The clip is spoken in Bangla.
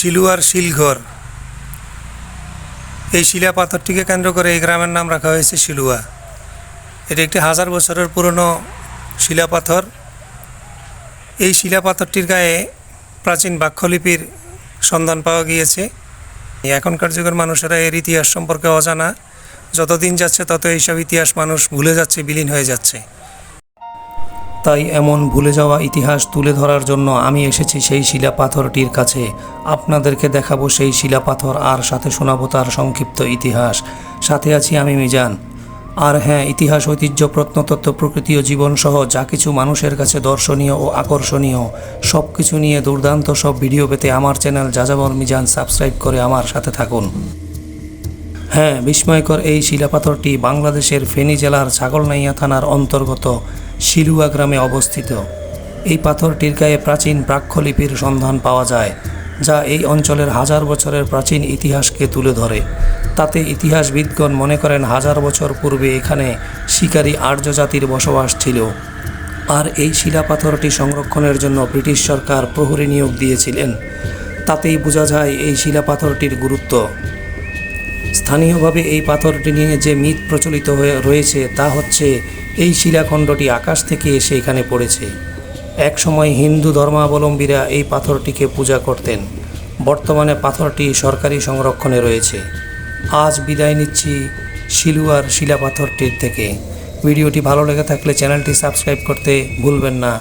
শিলুয়ার শিলঘর। এই শিলা পাথরটিকে কেন্দ্র করে এই গ্রামের নাম রাখা হয়েছে শিলুয়া। এটি একটি হাজার বছরের পুরনো শিলা পাথর এই শিলা পাথরটির গায়ে প্রাচীন বাক্যলিপির সন্ধান পাওয়া গিয়েছে। এখনকার যুগের মানুষেরা এর ইতিহাস সম্পর্কে অজানা। যতদিন যাচ্ছে তত এইসব ইতিহাস মানুষ ভুলে যাচ্ছে, বিলীন হয়ে যাচ্ছে। তাই এমন ভুলে যাওয়া ইতিহাস তুলে ধরার জন্য আমি এসেছি সেই শিলা পাথরটির কাছে। আপনাদেরকে দেখাবো সেই শিলা পাথর আর সাথে শোনাবো তার সংক্ষিপ্ত ইতিহাস। সাথে আছি আমি মিজান। আর হ্যাঁ ইতিহাস, ঐতিহ্য, প্রত্নতত্ত্ব, প্রকৃতি ও জীবনসহ যা কিছু মানুষের কাছে দর্শনীয় ও আকর্ষণীয় সব কিছু নিয়ে দুর্দান্ত সব ভিডিও পেতে আমার চ্যানেল যাযাবর মিজান সাবস্ক্রাইব করে আমার সাথে থাকুন। হ্যাঁ বিস্ময়কর এই শিলাপাথরটি বাংলাদেশের ফেনী জেলার ছাগলনাইয়া থানার অন্তর্গত শিলুয়া গ্রামে অবস্থিত। এই পাথরটির গায়ে প্রাচীন প্রাক্ষলিপির সন্ধান পাওয়া যায়, যা এই অঞ্চলের হাজার বছরের প্রাচীন ইতিহাসকে তুলে ধরে। তাতে ইতিহাসবিদগণ মনে করেন হাজার বছর পূর্বে এখানে শিকারী আর্য জাতির বসবাস ছিল। আর এই শিলাপাথরটি সংরক্ষণের জন্য ব্রিটিশ সরকার প্রহরী নিয়োগ দিয়েছিলেন। তাতেই বোঝা যায় এই শিলাপাথরটির গুরুত্ব। স্থানীয়ভাবে এই পাথরটি নিয়ে যে মিথ প্রচলিত হয়ে রয়েছে তা হচ্ছে এই শিলাখণ্ডটি আকাশ থেকে এসে এখানে পড়েছে। একসময় হিন্দু ধর্মাবলম্বীরা এই পাথরটিকে পূজা করতেন। বর্তমানে পাথরটি সরকারি সংরক্ষণে রয়েছে। আজ বিদায় নিচ্ছি শিলুয়ার শিলা পাথরটির থেকে। ভিডিওটি ভালো লেগে থাকলে চ্যানেলটি সাবস্ক্রাইব করতে ভুলবেন না।